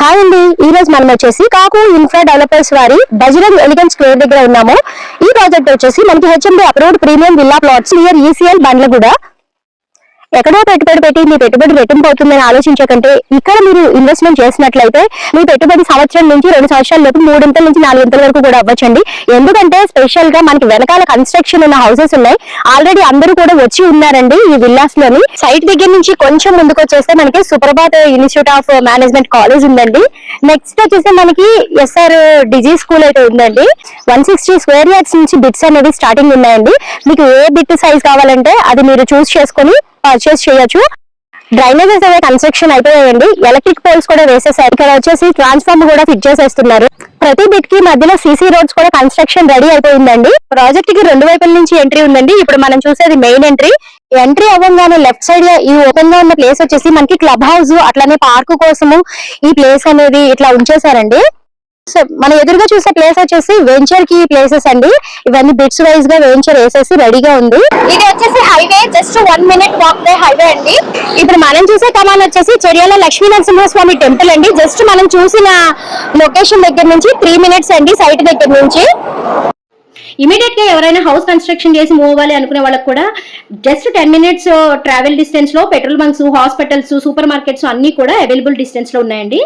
Hi అండి. ఈ రోజు మనం వచ్చేసి కాకు ఇన్ఫ్రా డెవలపర్స్ వారి బజరంగ్ ఎలిగెన్స్ స్క్వేర్ దగ్గర ఉన్నాము. ఈ ప్రాజెక్ట్ వచ్చేసి మనకి HMD approved premium villa plots near ECL Bandlaguda ఎక్కడో పెట్టుబడి పెట్టి మీ పెట్టుబడి రెట్టింపు అవుతుందని ఆలోచించకంటే ఇక్కడ మీరు ఇన్వెస్ట్మెంట్ చేసినట్లయితే మీ పెట్టుబడి సంవత్సరం నుంచి రెండు సంవత్సరాల లోపు మూడింతల నుంచి నాలుగింతల వరకు కూడా అవ్వచ్చండి. ఎందుకంటే స్పెషల్గా మనకి వెనకాల కన్స్ట్రక్షన్ ఉన్న హౌసెస్ ఉన్నాయి. ఆల్రెడీ అందరూ కూడా వచ్చి ఉన్నారండి ఈ విల్లాస్లోని. సైట్ దగ్గర నుంచి కొంచెం ముందుకు వచ్చేస్తే మనకి Suprabhat institute of management college ఉందండి. నెక్స్ట్ వచ్చేసి మనకి ఎస్ఆర్ డిజీ స్కూల్ అయితే ఉందండి. వన్ సిక్స్టీ స్క్వేర్ యార్డ్స్ నుంచి బిట్స్ అనేవి స్టార్టింగ్ ఉన్నాయండి. మీకు ఏ బిట్ సైజ్ కావాలంటే అది మీరు చూస్ చేసుకొని పర్చేస్ చేయొచ్చు. డ్రైనేజెస్ అనే కన్స్ట్రక్షన్ అయిపోయాయండి ఎలక్ట్రిక్ పోల్స్ కూడా వేసేసారు. ఇక్కడ వచ్చేసి ట్రాన్స్ఫార్మ్ కూడా ఫిట్ చేసేస్తున్నారు. ప్రతి బిట్కి మధ్యలో సీసీ రోడ్స్ కూడా కన్స్ట్రక్షన్ రెడీ అయిపోయిందండి. ప్రాజెక్ట్కి రెండు వైపుల నుంచి ఎంట్రీ ఉందండి. ఇప్పుడు మనం చూసేది మెయిన్ ఎంట్రీ ఎంట్రీ అవ్వగానే లెఫ్ట్ సైడ్ ఈ ఓపెన్గా ఉన్న ప్లేస్ వచ్చేసి మనకి క్లబ్ హౌస్ అట్లానే పార్క్ కోసము ఈ ప్లేస్ అనేది ఇట్లా ఉంచేసారండి మన ఎదురుగా చూసే ప్లేస్ వచ్చేసి వెంచర్కి ప్లేసెస్ అండి. ఇవన్నీ బిట్స్ వైజ్గా వెంచర్ వేసేసి రెడీగా ఉంది. ఇది వచ్చేసి highway just one minute walk by highway అండి. ఇప్పుడు మనం చూసే కమాన్ వచ్చేసి చెర్యాల లక్ష్మీ నరసింహస్వామి టెంపుల్ అండి. జస్ట్ మనం చూసిన లొకేషన్ దగ్గర నుంచి త్రీ మినిట్స్ అండి సైట్ దగ్గర నుంచి. ఇమీడియట్గా ఎవరైనా హౌస్ కన్స్ట్రక్షన్ చేసి మూవ్ అవ్వాలి అనుకునే వాళ్ళకి కూడా జస్ట్ టెన్ మినిట్స్ ట్రావెల్ డిస్టెన్స్లో petrol bunks hospitals super markets అన్ని కూడా అవైలబుల్ డిస్టెన్స్లో ఉన్నాయండి.